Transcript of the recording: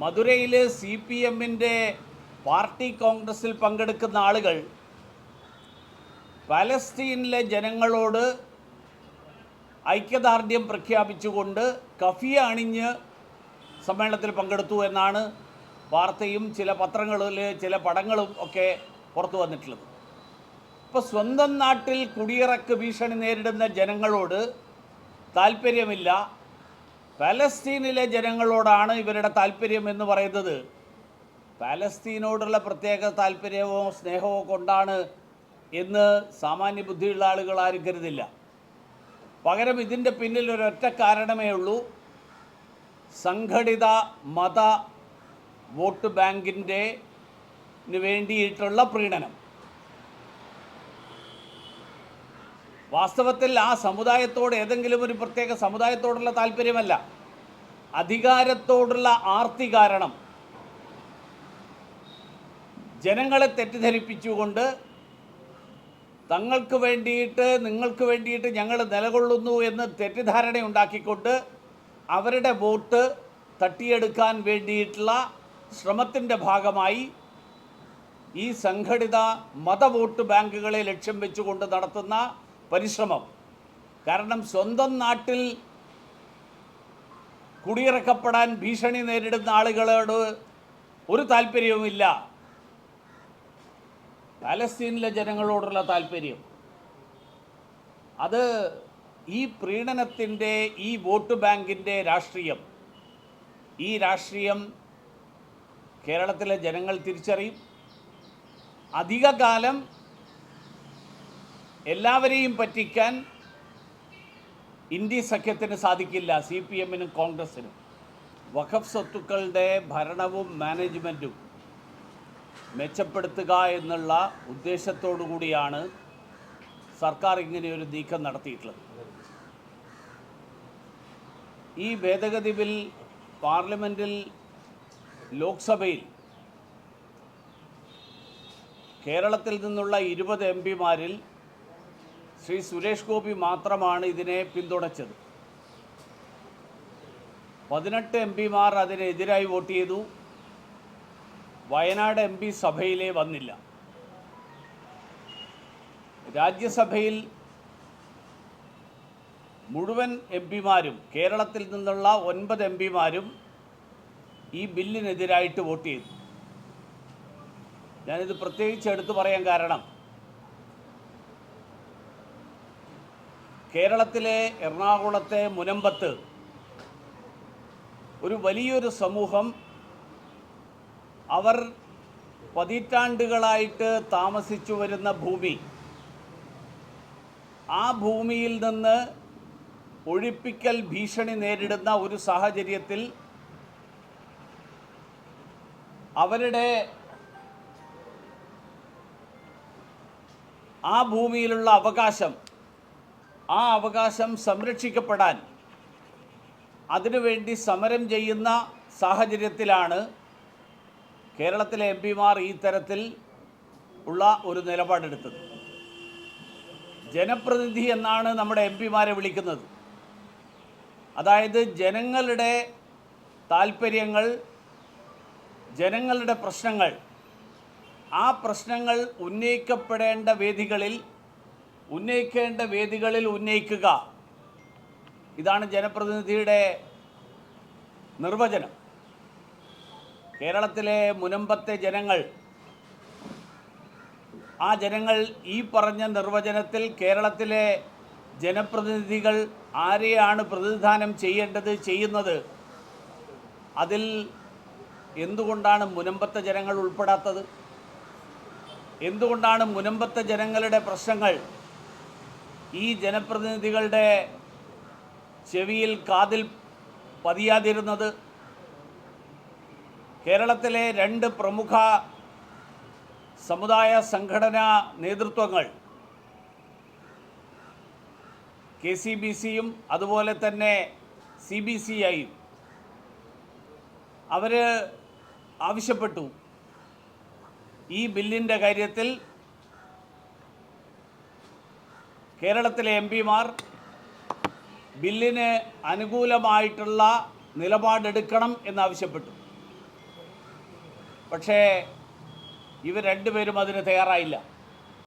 മധുരയിൽ C P എമ്മിന്റെ party കോൺഗ്രസിൽ പങ്കെടുക്കുന്ന ആളുകൾ പലസ്തീനിലെ ജനങ്ങളോട് ഐക്യദാർഢ്യം പ്രഖ്യാപിച്ചുകൊണ്ട് കഫിയ അണിഞ്ഞ് സമ്മേളനത്തിൽ പങ്കെടുത്തു എന്നാണ് വാർത്തയും ചില പത്രങ്ങളിൽ ചില പടങ്ങളും ഒക്കെ പുറത്തു വന്നിട്ടുള്ളത്. ഇപ്പോൾ സ്വന്തം നാട്ടിൽ കുടിയിറക്ക് ഭീഷണി നേരിടുന്ന ജനങ്ങളോട് താല്പര്യമില്ല. പാലസ്തീനിലെ ജനങ്ങളോടാണ് ഇവരുടെ താല്പര്യം എന്ന് പറയുന്നത്. പാലസ്തീനോടുള്ള പ്രത്യേക താല്പര്യമോ സ്നേഹമോ കൊണ്ടാണ് എന്ന് സാമാന്യ ബുദ്ധിയുള്ള ആളുകൾ ആരും കരുതില്ല. പകരം ഇതിന്റെ പിന്നിൽ ഒരൊറ്റ കാരണമേ ഉള്ളൂ. സംഘടിത മത വോട്ട് ബാങ്കിന്റെ വേണ്ടിയിട്ടുള്ള പ്രീണനം. വാസ്തവത്തിൽ ആ സമുദായത്തോട് ഏതെങ്കിലും ഒരു പ്രത്യേക സമുദായത്തോടുള്ള താല്പര്യമല്ല. അധികാരത്തോടുള്ള ആർത്തി കാരണം ജനങ്ങളെ തെറ്റിദ്ധരിപ്പിച്ചുകൊണ്ട് തങ്ങൾക്ക് വേണ്ടിയിട്ട് നിങ്ങൾക്ക് വേണ്ടിയിട്ട് ഞങ്ങൾ നിലകൊള്ളുന്നു എന്ന് തെറ്റിദ്ധാരണ ഉണ്ടാക്കിക്കൊണ്ട് അവരുടെ വോട്ട് തട്ടിയെടുക്കാൻ വേണ്ടിയിട്ടുള്ള ശ്രമത്തിന്റെ ഭാഗമായി ഈ സംഘടിത മത വോട്ട് ബാങ്കുകളെ ലക്ഷ്യം വെച്ചുകൊണ്ട് നടത്തുന്ന പരിശ്രമം. കാരണം സ്വന്തം നാട്ടിൽ കുടിയിറക്കപ്പെടാൻ ഭീഷണി നേരിടുന്ന ആളുകളോട് ഒരു താല്പര്യവുമില്ല. പാലസ്തീനിലെ ജനങ്ങളോടുള്ള താല്പര്യം. അത് ഈ പ്രീണനത്തിന്റെ ഈ വോട്ട് ബാങ്കിന്റെ രാഷ്ട്രീയം. ഈ രാഷ്ട്രീയം കേരളത്തിലെ ജനങ്ങൾ തിരിച്ചറിയും. അധികകാലം എല്ലാവരെയും പറ്റിക്കാൻ ഇന്ത്യ സഖ്യത്തിന് സാധിക്കില്ല സി പി എമ്മിനും കോൺഗ്രസിനും. വഖഫ് സ്വത്തുക്കളുടെ ഭരണവും മാനേജ്മെന്റും മെച്ചപ്പെടുത്തുക എന്നുള്ള ഉദ്ദേശത്തോടു കൂടിയാണ് സർക്കാർ ഇങ്ങനെയൊരു നീക്കം നടത്തിയിട്ടുള്ളത്. ഈ ഭേദഗതി ബിൽ പാർലമെന്റിൽ ലോക്സഭയിൽ കേരളത്തിൽ നിന്നുള്ള ഇരുപത് എം പിമാരിൽ ശ്രീ സുരേഷ് ഗോപി മാത്രമാണ് ഇതിനെ പിന്തുണച്ചത്. പതിനെട്ട് എം പിമാർ അതിനെതിരായി വോട്ട് ചെയ്തു. വയനാട് എം പി വന്നില്ല. രാജ്യസഭയിൽ മുഴുവൻ എം പിമാരും കേരളത്തിൽ നിന്നുള്ള ഒൻപത് എം പിമാരും ഈ ബില്ലിനെതിരായിട്ട് വോട്ട് ചെയ്തു. ഞാനിത് പ്രത്യേകിച്ച് എടുത്തു പറയാൻ കാരണം കേരളത്തിലെ എറണാകുളത്തെ മുനമ്പത്ത് ഒരു വലിയൊരു സമൂഹം അവർ പതിറ്റാണ്ടുകളായിട്ട് താമസിച്ചു വരുന്ന ഭൂമി. ആ ഭൂമിയിൽ നിന്ന് ഒഴിപ്പിക്കൽ ഭീഷണി നേരിടുന്ന ഒരു സാഹചര്യത്തിൽ അവരുടെ ആ ഭൂമിയിലുള്ള അവകാശം ആ അവകാശം സംരക്ഷിക്കപ്പെടാൻ അതിനുവേണ്ടി സമരം ചെയ്യുന്ന സാഹചര്യത്തിലാണ് കേരളത്തിലെ എം പിമാർ ഈ തരത്തിൽ ഉള്ള ഒരു നിലപാടെടുത്തത്. ജനപ്രതിനിധി എന്നാണ് നമ്മുടെ എം പിമാരെ വിളിക്കുന്നത്. അതായത് ജനങ്ങളുടെ താല്പര്യങ്ങൾ ജനങ്ങളുടെ പ്രശ്നങ്ങൾ ആ പ്രശ്നങ്ങൾ ഉന്നയിക്കപ്പെടേണ്ട വേദികളിൽ ഉന്നയിക്കേണ്ട വേദികളിൽ ഉന്നയിക്കുക. ഇതാണ് ജനപ്രതിനിധിയുടെ നിർവചനം. കേരളത്തിലെ മുനമ്പത്തെ ജനങ്ങൾ ആ ജനങ്ങൾ ഈ പറഞ്ഞ നിർവചനത്തിൽ കേരളത്തിലെ ജനപ്രതിനിധികൾ ആരെയാണ് പ്രതിനിധാനം ചെയ്യേണ്ടത് ചെയ്യുന്നത്? അതിൽ എന്തുകൊണ്ടാണ് മുനമ്പത്തെ ജനങ്ങൾ ഉൾപ്പെടാത്തത്? എന്തുകൊണ്ടാണ് മുനമ്പത്തെ ജനങ്ങളുടെ പ്രശ്നങ്ങൾ ഈ ജനപ്രതിനിധികളുടെ ചെവിയിൽ കാതിൽ പതിയാതിരുന്നത് കേരളത്തിലെ രണ്ട് പ്രമുഖ സമുദായ സംഘടനാ നേതൃത്വങ്ങൾ കെ സി ബി സിയും അതുപോലെ തന്നെ സി ബി സി ഐയും. അവർ ആവശ്യപ്പെട്ടു. ഈ ബില്ലിന്റെ കാര്യത്തിൽ കേരളത്തിലെ എം പിമാർ ബില്ലിന് അനുകൂലമായിട്ടുള്ള നിലപാടെടുക്കണം എന്നാവശ്യപ്പെട്ടു. പക്ഷേ ഇവർ രണ്ടുപേരും അതിന് തയ്യാറായില്ല.